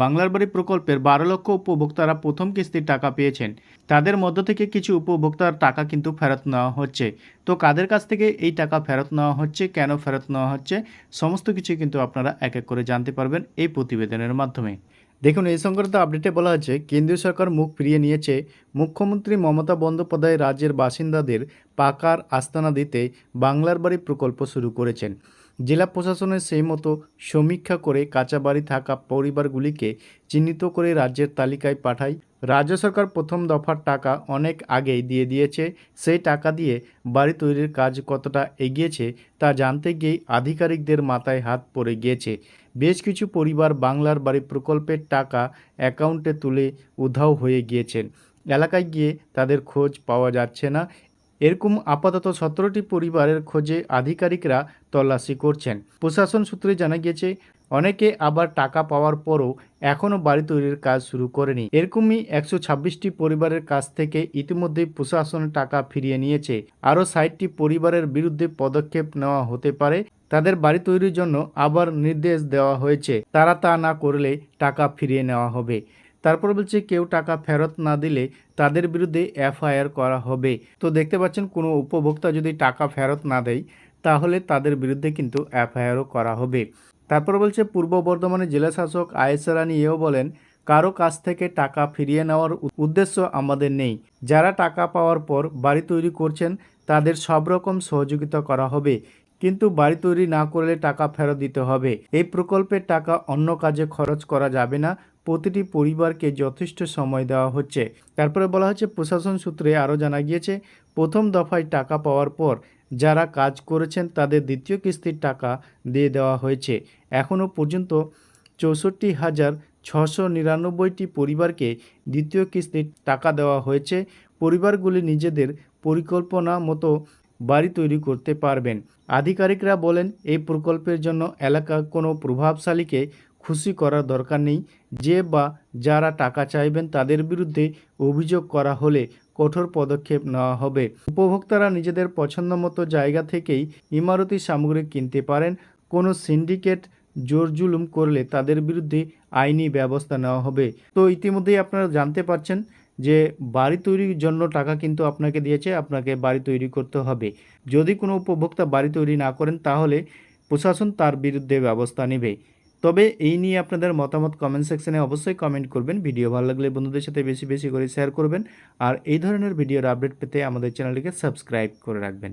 বাংলার বাড়ি প্রকল্পের বারো লক্ষ উপভোক্তারা প্রথম কিস্তির টাকা পেয়েছেন। তাদের মধ্য থেকে কিছু উপভোক্তার টাকা কিন্তু ফেরত নেওয়া হচ্ছে। তো কাদের কাছ থেকে এই টাকা ফেরত নেওয়া হচ্ছে, কেন ফেরত নেওয়া হচ্ছে, সমস্ত কিছু কিন্তু আপনারা এক এক করে জানতে পারবেন এই প্রতিবেদনের মাধ্যমে। দেখুন, এই সংক্রান্ত আপডেটে বলা হচ্ছে কেন্দ্রীয় সরকার মুখ ফিরিয়ে নিয়েছে, মুখ্যমন্ত্রী মমতা বন্দ্যোপাধ্যায় রাজ্যের বাসিন্দাদের পাকার আস্তানা দিতে বাংলার বাড়ি প্রকল্প শুরু করেছেন। জেলা প্রশাসনের সেই মতো সমীক্ষা করে কাঁচা বাড়ি থাকা পরিবারগুলিকে চিহ্নিত করে রাজ্যের তালিকায় পাঠায়। রাজ্য সরকার প্রথম দফার টাকা অনেক আগেই দিয়ে দিয়েছে। সেই টাকা দিয়ে বাড়ি তৈরির কাজ কতটা এগিয়েছে তা জানতে গিয়েই আধিকারিকদের মাথায় হাত পড়ে গিয়েছে। বেশ কিছু পরিবার বাংলার বাড়ি প্রকল্পের টাকা অ্যাকাউন্টে তুলে উধাও হয়ে গিয়েছেন। এলাকায় গিয়ে তাদের খোঁজ পাওয়া যাচ্ছে না। এরকম আপাতত সতেরোটি পরিবারের খোঁজে আধিকারিকরা তল্লাশি করছেন। প্রশাসন সূত্রে জানা গিয়েছে, অনেকে আবার টাকা পাওয়ার পরও এখনও বাড়ি তৈরির কাজ শুরু করেনি। এরকমই একশো ছাব্বিশটি পরিবারের কাছ থেকে ইতিমধ্যেই প্রশাসন টাকা ফিরিয়ে নিয়েছে। আরও ষাটটি পরিবারের বিরুদ্ধে পদক্ষেপ নেওয়া হতে পারে। তাদের বাড়ি তৈরির জন্য আবার নির্দেশ দেওয়া হয়েছে। তারা তা না করলে টাকা ফিরিয়ে নেওয়া হবে। তারপর বলছে কেউ টাকা ফেরত না দিলে তাদের বিরুদ্ধে এফআইআর করা হবে। তো দেখতে পাচ্ছেন, কোনো উপভোক্তা যদি টাকা ফেরত না দেয়, তাহলে তাদের বিরুদ্ধে কিন্তু এফআইআরও করা হবে। তারপর বলছে, পূর্ব বর্ধমানের জেলা শাসক আয়েসা রানী এও বলেন, কারও কাছ থেকে টাকা ফিরিয়ে নেওয়ার উদ্দেশ্য আমাদের নেই। যারা টাকা পাওয়ার পর বাড়ি তৈরি করছেন, তাদের সব রকম সহযোগিতা করা হবে। কিন্তু বাড়ি তৈরি না করলে টাকা ফেরত দিতে হবে। এই প্রকল্পের টাকা অন্য কাজে খরচ করা যাবে না। প্রতিটি পরিবারকে যথেষ্ট সময় দেওয়া হচ্ছে। তারপরে বলা হচ্ছে, প্রশাসন সূত্রে আরও জানা গিয়েছে, প্রথম দফায় টাকা পাওয়ার পর যারা কাজ করেছেন তাদের দ্বিতীয় কিস্তির টাকা দিয়ে দেওয়া হয়েছে। এখনও পর্যন্ত চৌষট্টি হাজার ছশো নিরানব্বইটি পরিবারকে দ্বিতীয় কিস্তির টাকা দেওয়া হয়েছে। পরিবারগুলি নিজেদের পরিকল্পনা মতো বাড়ি তৈরি করতে পারবেন। আধিকারিকরা বলেন, এই প্রকল্পের জন্য এলাকার কোনো প্রভাবশালীকে খুশি করার দরকার নেই। যে বা যারা টাকা চাইবেন তাদের বিরুদ্ধে অভিযোগ করা হলে কঠোর পদক্ষেপ নেওয়া হবে। উপভোক্তারা নিজেদের পছন্দ মতো জায়গা থেকেই ইমারতি সামগ্রী কিনতে পারেন। কোনো সিন্ডিকেট জোর জুলুম করলে তাদের বিরুদ্ধে আইনি ব্যবস্থা নেওয়া হবে। তো ইতিমধ্যেই আপনারা জানতে পারছেন যে বাড়ি তৈরির জন্য টাকা কিন্তু আপনাকে দিয়েছে, আপনাকে বাড়ি তৈরি করতে হবে। যদি কোনো উপভোক্তা বাড়ি তৈরি না করেন, তাহলে প্রশাসন তার বিরুদ্ধে ব্যবস্থা নেবে। তবে এই নিয়ে আপনাদের মতামত কমেন্ট সেকশনে অবশ্যই কমেন্ট করবেন। ভিডিও ভালো লাগলে বন্ধুদের সাথে বেশি বেশি করে শেয়ার করবেন। আর এই ধরনের ভিডিওর আপডেট পেতে আমাদের চ্যানেলটিকে সাবস্ক্রাইব করে রাখবেন।